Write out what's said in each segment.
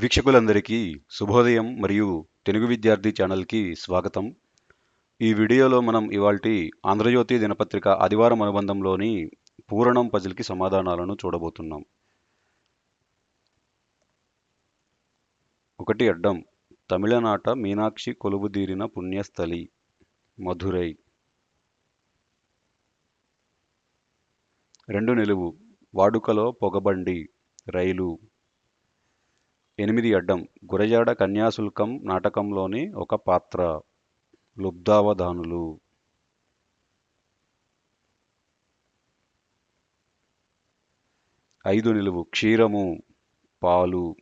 వీక్షకులందరికీ శుభోదయం మరియు తెలుగు విద్యార్థి ఛానల్కి స్వాగతం. ఈ వీడియోలో మనం ఇవాల్టి ఆంధ్రజ్యోతి దినపత్రిక ఆదివారం అనుబంధంలోని పూరణం పజిల్కి సమాధానాలను చూడబోతున్నాం. ఒకటి అడ్డం తమిళనాట మీనాక్షి కొలువుదీరిన పుణ్యస్థలి మధురై. రెండు నిలువు వాడుకలో పొగబండి రైలు. ఎనిమిది అడ్డం గురజాడ కన్యాశుల్కం నాటకంలోని ఒక పాత్ర. లుబ్ధావధానులు. ఐదు నిలువు క్షీరము పాలు.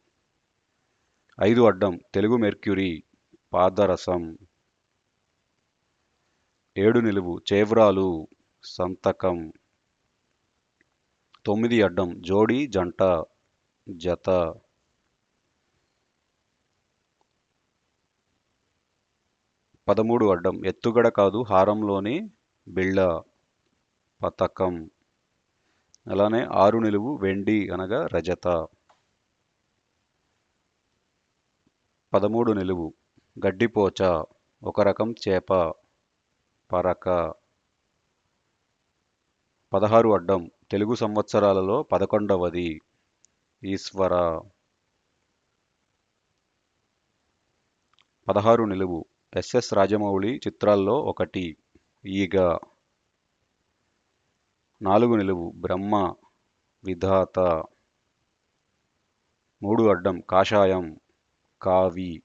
ఐదు అడ్డం తెలుగు మెర్క్యూరీ పాదరసం. ఏడు నిలువు చేవ్రాలు సంతకం. తొమ్మిది అడ్డం జోడి జంట జత. పదమూడు అడ్డం. ఎత్తుగడ కాదు హారంలోని బిళ్ళ పతకం. అలానే ఆరు నిలువు వెండి అనగా రజత. పదమూడు నిలువు గడ్డిపోచ ఒక రకం చేప పరక. పదహారు అడ్డం తెలుగు సంవత్సరాలలో పదకొండవది ఈశ్వర. పదహారు నిలువు ఎస్ఎస్ రాజమౌళి చిత్రాల్లో ఒకటి. ఈగ. నాలుగు నిలువు. బ్రహ్మ. విధాత. మూడు అడ్డం. కాషాయం. కావి.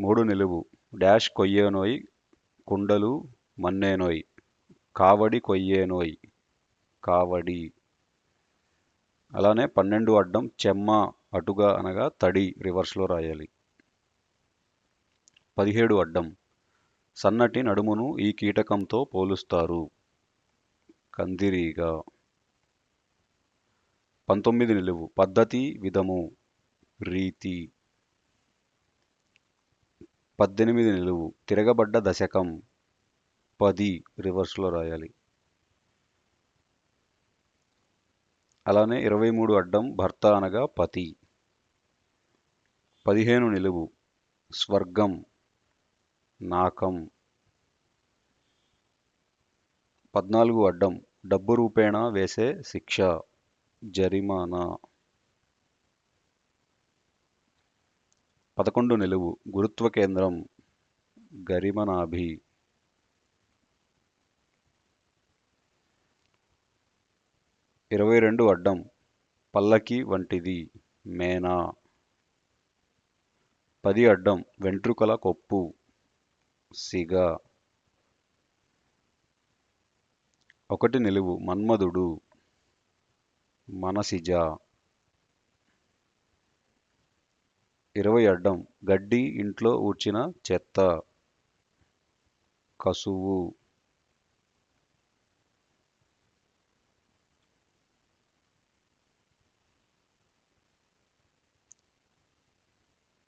మూడు నిలువు. డాష్ కొయ్యేనోయ్. కుండలు మన్నేనోయ్. కావడి కొయ్యేనోయ్. కావడి. అలానే పన్నెండు అడ్డం చెమ్మ అటుగా అనగా తడి రివర్స్లో రాయాలి. పదిహేడు అడ్డం సన్నటి నడుమును ఈ కీటకంతో పోలుస్తారు. కందిరీగా పంతొమ్మిది నిలువు పద్ధతి విధము రీతి పద్దెనిమిది నిలువు తిరగబడ్డ దశకం పది రివర్స్లో రాయాలి. అలానే ఇరవై మూడు అడ్డం భర్త అనగా పతి. పదిహేను నిలువు స్వర్గం నాకం. పద్నాలుగు అడ్డం డబ్బు రూపేణా వేసే శిక్ష జరిమానా. పదకొండు నిలువు గురుత్వ కేంద్రం గరిమనాభి. ఇరవై రెండు అడ్డం పల్లకి వంటిది మేనా? పది అడ్డం వెంట్రుకల కొప్పు సిగ. ఒకటి నిలువు మన్మధుడు మనసిజ. ఇరవై అడ్డం గడ్డి ఇంట్లో ఊడ్చిన చెత్త కసువు.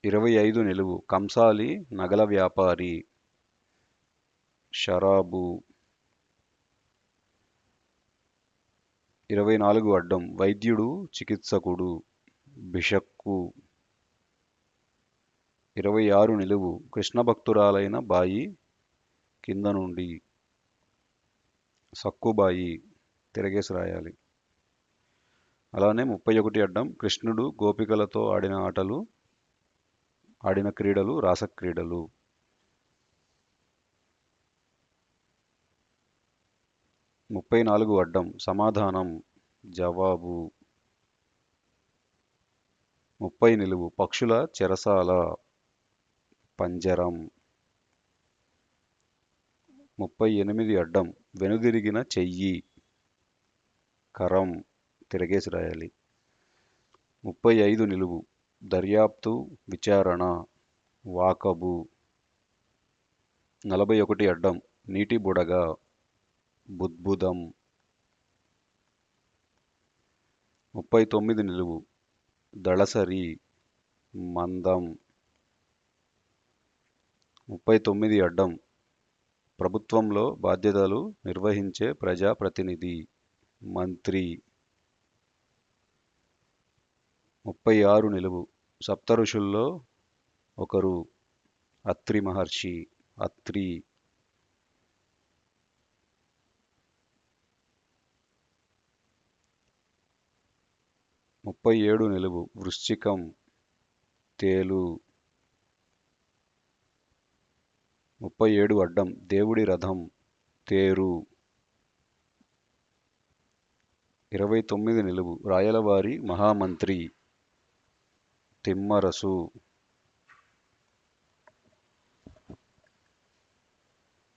ఇరవై ఐదు నిలువు. కంసాలి నగల వ్యాపారి షరాబు. ఇరవై నాలుగు అడ్డం. వైద్యుడు చికిత్సకుడు బిషక్కు. ఇరవై ఆరు నిలువు. కృష్ణ భక్తురాలైన బాయి కింద నుండి. సక్కుబాయి తిరగేసి రాయాలి. అలానే ముప్పై ఒకటి అడ్డం. కృష్ణుడు గోపికలతో ఆడిన ఆటలు ఆడిన క్రీడలు రాసక్రీడలు ముప్పై నాలుగు అడ్డం సమాధానం జవాబు. ముప్పై నిలువు పక్షుల చెరసాల పంజరం. ముప్పై ఎనిమిది అడ్డం వెనుదిరిగిన చెయ్యి కరం తిరగేసి రాయాలి. ముప్పై ఐదు నిలువు దర్యాప్తు విచారణ వాకబు. నలభై ఒకటి అడ్డం నీటి బుడగ బుద్బుదం ముప్పై తొమ్మిది నిలువు దళసరి మందం. ముప్పై తొమ్మిది అడ్డం ప్రభుత్వంలో బాధ్యతలు నిర్వహించే ప్రజాప్రతినిధి మంత్రి. ముప్పై ఆరు నిలువు సప్తఋషుల్లో ఒకరు అత్రి మహర్షి అత్రి ముప్పై ఏడు నిలువు. వృశ్చికం తేలు ముప్పై ఏడు అడ్డం. దేవుడి రథం తేరు ఇరవై తొమ్మిది నిలువు. రాయలవారి మహామంత్రి తిమ్మరసు.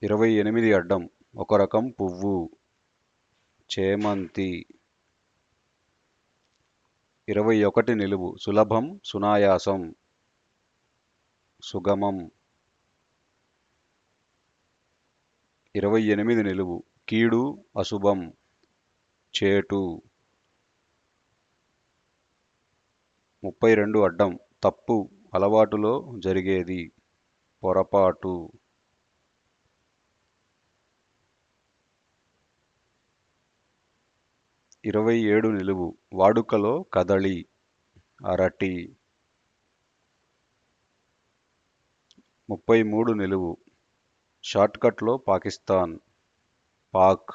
ఇరవై ఎనిమిది అడ్డం ఒక రకం పువ్వు. చేమంతి. ఇరవై ఒకటి నిలువు సులభం సునాయాసం. సుగమం. ఇరవై ఎనిమిది నిలువు కీడు అశుభం. చేటు. ముప్పై రెండు అడ్డం తప్పు అలవాటులో జరిగేది పొరపాటు. ఇరవై ఏడు నిలువు వాడుకలో కదలి అరటి. ముప్పై మూడు నిలువు షార్ట్కట్లో పాకిస్తాన్. పాక్.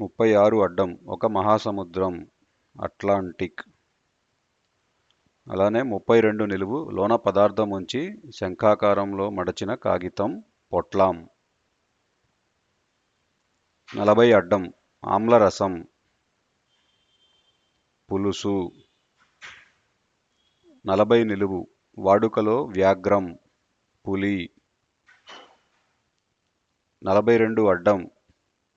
ముప్పై ఆరు అడ్డం ఒక మహాసముద్రం అట్లాంటిక్. అలానే ముప్పై రెండు నిలువు లోన పదార్థం ఉంచి శంఖాకారంలో మడచిన కాగితం పొట్లాం. నలభై అడ్డం ఆమ్లరసం. పులుసు. నలభై నిలువు వాడుకలో వ్యాఘ్రం పులి. నలభై రెండు అడ్డం